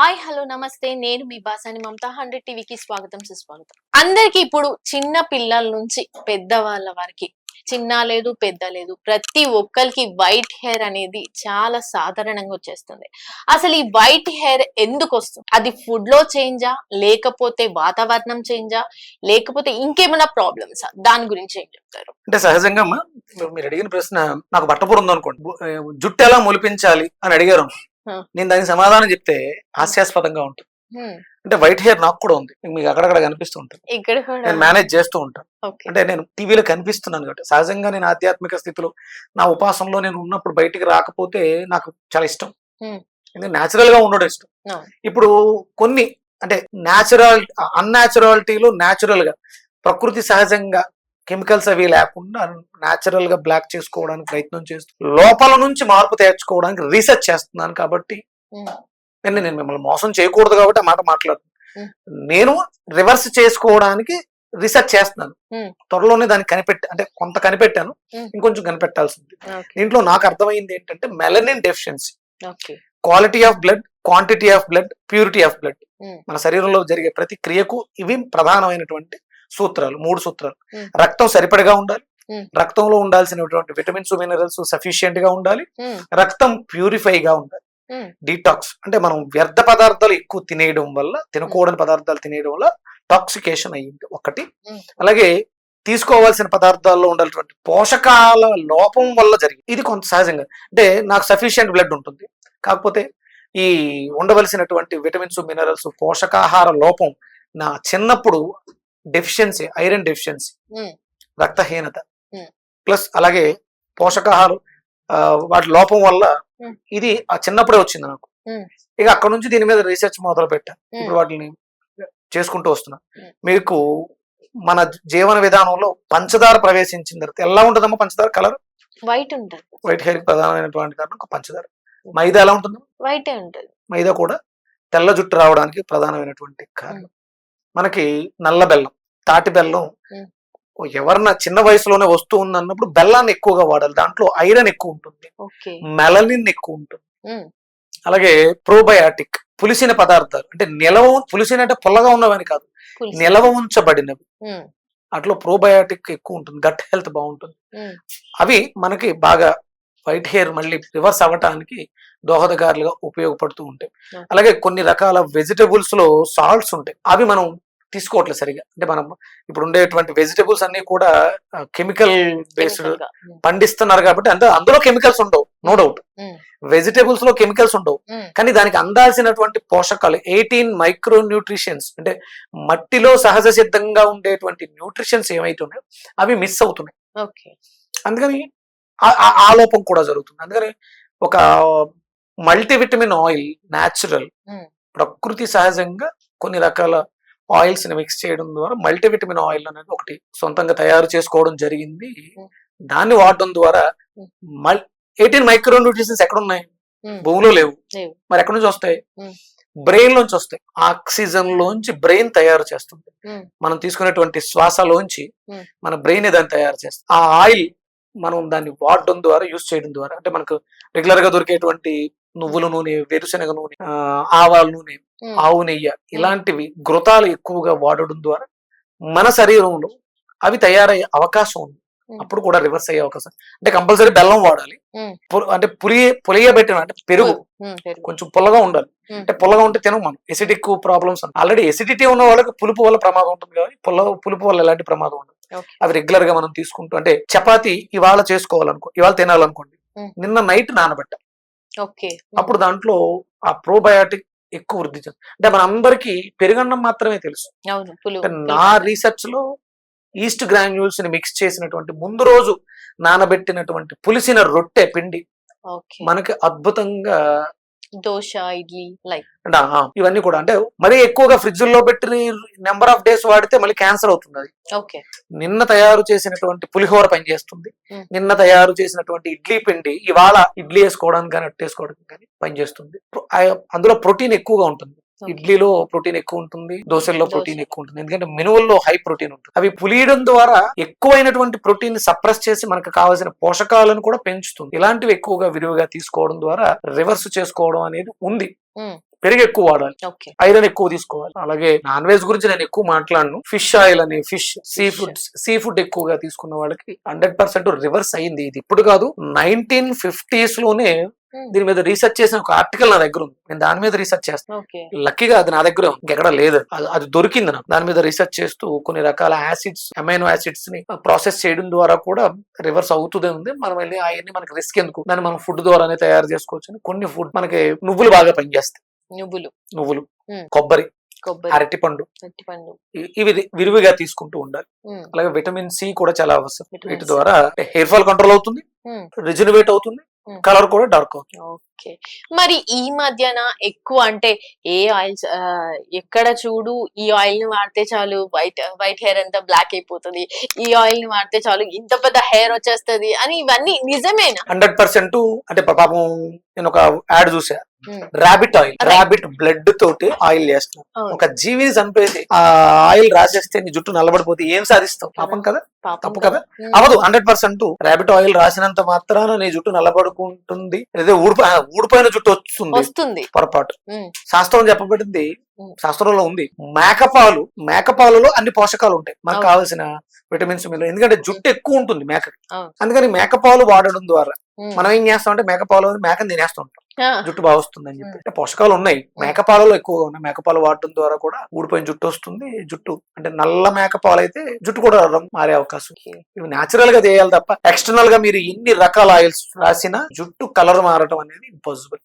Hi hello నమస్తే. నేను మీ బాసాని మమత hundred టీవీకి స్వాగతం సుస్వాగతం. అందరికి ఇప్పుడు చిన్న పిల్లల నుంచి పెద్దవాళ్ళ వరకు చిన్న లేదు పెద్ద లేదు ప్రతి ఒక్కరికి వైట్ హెయిర్ అనేది చాలా సాధారణంగా వచ్చేస్తుంది. అసలు ఈ వైట్ హెయిర్ ఎందుకు వస్తుంది? అది ఫుడ్లో చేంజా? లేకపోతే వాతావరణం చేంజా? లేకపోతే ఇంకేమైనా ప్రాబ్లమ్స్? దాని గురించి ఏం చెప్తారు? అంటే సహజంగా మీరు- అడిగిన ప్రశ్న నాకు బట్టపూర ఉంది అనుకోండి జుట్టు ఎలా మొలిపించాలి అని అడిగారు నేను దానికి సమాధానం చెప్తే హాస్యాస్పదంగా ఉంటుంది. అంటే వైట్ హెయిర్ నాకు కూడా ఉంది. మీకు అక్కడక్కడ కనిపిస్తూ ఉంటుంది. నేను మేనేజ్ చేస్తూ ఉంటాను. అంటే నేను టీవీలో కనిపిస్తున్నాను కాబట్టి సహజంగా నేను ఆధ్యాత్మిక స్థితిలో నా ఉపాసనలో నేను ఉన్నప్పుడు బయటికి రాకపోతే నాకు చాలా ఇష్టం. ఎందుకంటే న్యాచురల్గా ఉండడం ఇష్టం. ఇప్పుడు కొన్ని అంటే న్యాచురల్ అన్యాచురాలిటీలో న్యాచురల్గా ప్రకృతి సహజంగా కెమికల్స్ అవి లేకుండా న్యాచురల్గా బ్లాక్ చేసుకోవడానికి ప్రయత్నం చేస్తూ లోపల నుంచి మార్పు తెచ్చుకోవడానికి రీసెర్చ్ చేస్తున్నాను కాబట్టి నేను నేను మిమ్మల్ని మోసం చేయకూడదు కాబట్టి ఆ మాట మాట్లాడుతున్నాను. నేను రివర్స్ చేసుకోవడానికి రీసెర్చ్ చేస్తున్నాను. త్వరలోనే దాన్ని కనిపెట్టి అంటే కొంత కనిపెట్టాను. ఇంకొంచెం కనిపెట్టాల్సి ఉంది ఓకే దీంట్లో నాకు అర్థమైంది ఏంటంటే melanin deficiency quality of blood quantity of blood purity of blood. మన శరీరంలో జరిగే ప్రతి క్రియకు ఇవి ప్రధానమైనటువంటి సూత్రాలు మూడు సూత్రాలు. రక్తం సరిపడగా ఉండాలి. రక్తంలో ఉండాల్సినటువంటి విటమిన్స్ మినరల్స్ సఫిషియెంట్గా ఉండాలి రక్తం ప్యూరిఫై గా ఉండాలి. డీటాక్స్ అంటే మనం వ్యర్థ పదార్థాలు ఎక్కువ తినేయడం వల్ల తినకూడని పదార్థాలు తినేయడం వల్ల టాక్సికేషన్ అయ్యింది. ఒకటి. అలాగే తీసుకోవాల్సిన పదార్థాల్లో ఉండాల్సినటువంటి పోషకాల లోపం వల్ల జరిగింది. ఇది కొంత సహజంగా. అంటే నాకు సఫిషియెంట్ బ్లడ్ ఉంటుంది. కాకపోతే ఈ ఉండవలసినటువంటి విటమిన్స్ మినరల్స్ పోషకాహార లోపం నా చిన్నప్పుడు డెఫిషియన్సీ ఐరన్ డెఫిషియన్సీ రక్తహీనత. Hmm. ప్లస్ అలాగే పోషకాహారం వాటి లోపం వల్ల Hmm. ఇది ఆ చిన్నప్పుడే వచ్చింది నాకు. Hmm. ఇక అక్కడ నుంచి దీని మీద రీసెర్చ్ మొదలు పెట్టాను ఇప్పుడు వాటిని చేసుకుంటూ వస్తున్నా. Hmm. మీకు మన జీవన విధానంలో పంచదార ప్రవేశించిన తర్వాత ఎలా ఉంటుందమ్మా పంచదార కలర్? వైట్ ఉంటుంది. వైట్ హెయిర్ ప్రధానమైనటువంటి కారణం ఒక పంచదార. మైదా ఎలా ఉంటుంది వైటే ఉంటుంది. మైదా కూడా తెల్ల జుట్టు రావడానికి ప్రధానమైనటువంటి కారణం. మనకి నల్ల బెల్లం తాటి బెల్లం. ఎవరన్నా చిన్న వయసులోనే వస్తూ ఉంది అన్నప్పుడు బెల్లాన్ని ఎక్కువగా వాడాలి. దాంట్లో ఐరన్ ఎక్కువ ఉంటుంది. మెలనిన్ ఎక్కువ ఉంటుంది. అలాగే ప్రోబయాటిక్ పులిసిన పదార్థాలు. అంటే నిలవ పులిసిన అంటే పుల్లగా ఉన్నవని కాదు. నిలవ ఉంచబడినవి. అట్లా ప్రోబయాటిక్ ఎక్కువ ఉంటుంది. గట్ హెల్త్ బాగుంటుంది. అవి మనకి బాగా వైట్ హెయిర్ మళ్ళీ రివర్స్ అవ్వటానికి దోహదకారులుగా ఉపయోగపడుతూ ఉంటాయి. అలాగే కొన్ని రకాల వెజిటబుల్స్లో సాల్ట్స్ ఉంటాయి. అవి మనం తీసుకోవట్లేదు సరిగా. అంటే మనం ఇప్పుడు ఉండేటువంటి వెజిటబుల్స్ అన్ని కూడా కెమికల్ బేస్డ్ పండిస్తున్నారు కాబట్టి అంటే అందులో కెమికల్స్ ఉండవు. నో డౌట్ వెజిటబుల్స్లో కెమికల్స్ ఉండవు. కానీ దానికి అందాల్సినటువంటి పోషకాలు ఎయిటీన్ మైక్రో న్యూట్రిషన్స్ అంటే మట్టిలో సహజ సిద్ధంగా ఉండేటువంటి న్యూట్రిషన్స్ ఏవైతే ఉన్నాయో అవి మిస్ అవుతున్నాయి. అందుకని ఆ- ఆ- ఆ లోపం కూడా జరుగుతుంది అందుకని ఒక మల్టీవిటమిన్ ఆయిల్ న్యాచురల్. ప్రకృతి సహజంగా కొన్ని రకాల ఆయిల్స్ని మిక్స్ చేయడం ద్వారా మల్టీవిటమిన్ ఆయిల్ అనేది ఒకటి సొంతంగా తయారు చేసుకోవడం జరిగింది. దాన్ని వాడడం ద్వారా. మల్ ఎయిటీన్ మైక్రో న్యూట్రిషన్స్ ఎక్కడ ఉన్నాయి భూమిలో లేవు. మరి ఎక్కడి నుంచి వస్తాయి. బ్రెయిన్ లోంచి వస్తాయి ఆక్సిజన్ లోంచి బ్రెయిన్ తయారు చేస్తుంది మనం తీసుకునేటువంటి శ్వాసలోంచి. మన బ్రెయిన్ దాన్ని తయారు చేస్తుంది ఆ ఆయిల్ మనం దాన్ని వాడడం ద్వారా యూస్ చేయడం ద్వారా అంటే మనకు రెగ్యులర్గా దొరికేటువంటి నువ్వుల నూనె వేరుశనగ నూనె ఆవాల నూనె ఆవు నెయ్యి ఇలాంటివి ఘృతాలు ఎక్కువగా వాడడం ద్వారా మన శరీరంలో అవి తయారయ్యే అవకాశం ఉంది. అప్పుడు కూడా రివర్స్ అయ్యే అవకాశం. అంటే కంపల్సరీ బెల్లం వాడాలి. అంటే పులి పులియబెట్టిన అంటే పెరుగు. కొంచెం పుల్లగా ఉండాలి. అంటే పుల్లగా ఉంటే తినం మనం. ఎసిడిక్ ప్రాబ్లమ్స్ ఆల్రెడీ ఎసిడిటీ ఉన్న వాళ్ళకి పులుపు వల్ల ప్రమాదం ఉంటుంది కానీ పుల్ల పులుపు వల్ల ఎలాంటి ప్రమాదం ఉండదు. అవి రెగ్యులర్గా మనం తీసుకుంటూ అంటే చపాతి ఇవాళ చేసుకోవాలనుకో ఇవాళ తినాలనుకోండి. నిన్న నైట్ నానబెట్ట. ఓకే. హ్మ్, అప్పుడు దాంట్లో ఆ ప్రోబయాటిక్ ఎక్కువ వృద్ధి చెంది అంటే మన అందరికి పెరుగన్నం మాత్రమే తెలుసు. నా రీసెర్చ్లో ఈస్ట్ గ్రాన్యూల్స్ని మిక్స్ చేసినటువంటి ముందు రోజు నానబెట్టినటువంటి పులిసిన రొట్టె పిండి మనకి అద్భుతంగా దోశ ఇడ్లీ లైక్ ఇవన్నీ కూడా. అంటే మరీ ఎక్కువగా ఫ్రిడ్జ్లో పెట్టి నెంబర్ ఆఫ్ డేస్ వాడితే మళ్ళీ క్యాన్సర్ అవుతుంది అది. ఓకే. నిన్న తయారు చేసినటువంటి పులిహోర పనిచేస్తుంది. నిన్న తయారు చేసినటువంటి ఇడ్లీ పిండి ఇవాళ ఇడ్లీ వేసుకోవడానికి కానీ అట్టు వేసుకోవడానికి కానీ పనిచేస్తుంది అందులో ప్రోటీన్ ఎక్కువగా ఉంటుంది. ఇడ్లీలో ప్రోటీన్ ఎక్కువ ఉంటుంది దోశల్లో దోశ. ప్రోటీన్ ఎక్కువ ఉంటుంది ఎందుకంటే మినువుల్లో హై ప్రోటీన్ ఉంటుంది. అవి పులియడం ద్వారా ఎక్కువైనటువంటి ప్రోటీన్ సప్రెస్ చేసి మనకు కావాల్సిన పోషకాలను కూడా పెంచుతుంది. ఇలాంటివి ఎక్కువగా విరివిగా తీసుకోవడం ద్వారా రివర్స్ చేసుకోవడం అనేది ఉంది. పెరుగు ఎక్కువ వాడాలి. ఐరన్ ఎక్కువ తీసుకోవాలి. అలాగే నాన్ వెజ్ గురించి నేను ఎక్కువ మాట్లాడను. ఫిష్ ఆయిల్ అని fish seafood seafood ఎక్కువగా తీసుకున్న వాళ్ళకి హండ్రెడ్ పర్సెంట్ రివర్స్ అయింది. ఇది ఇప్పుడు కాదు నైన్టీన్ ఫిఫ్టీస్లోనే దీని మీద రీసెర్చ్ చేసిన ఒక ఆర్టికల్ నా దగ్గర ఉంది. నేను దాని మీద రీసెర్చ్ చేస్తాను లక్కీగా అది నా దగ్గర. ఇంకెక్కడ లేదు. అది దొరికింది నాకు. దాని మీద రీసెర్చ్ చేస్తూ కొన్ని రకాల యాసిడ్స్ అమైనో యాసిడ్స్ని ప్రాసెస్ చేయడం ద్వారా కూడా రివర్స్ అవుతుంది ఉంది. మనం వెళ్ళి అవన్నీ మనకి రిస్క్ ఎందుకు? దాన్ని మనం ఫుడ్ ద్వారానే తయారు చేసుకోవచ్చు కొన్ని ఫుడ్ మనకి నువ్వులు బాగా పనిచేస్తాయి. నువ్వులు. నువ్వులు. కొబ్బరి కొబ్బరి. అరటిపండు. అరటిపండు. ఇవి విరివిగా తీసుకుంటూ ఉండాలి. అలాగే విటమిన్ సి కూడా చాలా అవసరం. వీటి. ద్వారా హెయిర్ ఫాల్ కంట్రోల్ అవుతుంది. రిజనవేట్ అవుతుంది. కలర్ కూడా డార్క్ ఓకే. మరి ఈ మధ్యన ఎక్కువ అంటే ఏ ఆయిల్స్ ఎక్కడ చూడు ఈ ఆయిల్ని వాడితే చాలు వైట్ వైట్ హెయిర్ అంతా బ్లాక్ అయిపోతుంది. ఈ ఆయిల్ని వాడితే చాలు ఇంత పెద్ద హెయిర్ వచ్చేస్తది అని ఇవన్నీ నిజమేనా? హండ్రెడ్ పర్సెంట్ అంటే పాపం నేను ఒక యాడ్ చూసా. Rabbit oil. రాబిట్ బ్లడ్ తోటి ఆయిల్ చేస్తాం. ఒక జీవిని చంపేసి ఆ ఆయిల్ రాసేస్తే నీ జుట్టు నల్లబడిపోతే ఏం సాధిస్తావు? పాపం కదా? పాపం తప్పు కదా. అవదు హండ్రెడ్ పర్సెంట్ రాబిట్ ఆయిల్ రాసినంత మాత్రాన నీ జుట్టు నల్లబడుకుంటుంది. అదే ఊడిపో ఊడిపోయిన జుట్టు వస్తుంది. వస్తుంది. పొరపాటు. ఉమ్, శాస్త్రం చెప్పబడింది ఉమ్. శాస్త్రంలో ఉంది. మేకపాలు మేకపాలలో అన్ని పోషకాలు ఉంటాయి. మనకు. కావాల్సిన విటమిన్స్ మినరల్ ఎందుకంటే జుట్టు ఎక్కువ ఉంటుంది మేక. అందుకని మేకపాలు వాడడం ద్వారా ఉమ్, మనం ఏం చేస్తాం అంటే మేకపాలు మేకని తినేస్తూ ఉంటాం. ఆ, జుట్టు బాగా వస్తుంది అని చెప్పి అంటే పోషకాలు ఉన్నాయి. మేకపాలలో ఎక్కువగా ఉన్నాయి. మేకపాలు వాడడం ద్వారా కూడా ఊడిపోయిన జుట్టు వస్తుంది. జుట్టు అంటే నల్ల మేకపాలు అయితే జుట్టు కూడా మారే అవకాశం. ఇవి నేచురల్గా చేయాలి తప్ప ఎక్స్టర్నల్గా మీరు ఎన్ని రకాల ఆయిల్స్ రాసినా జుట్టు కలర్ మారడం అనేది ఇంపాసిబుల్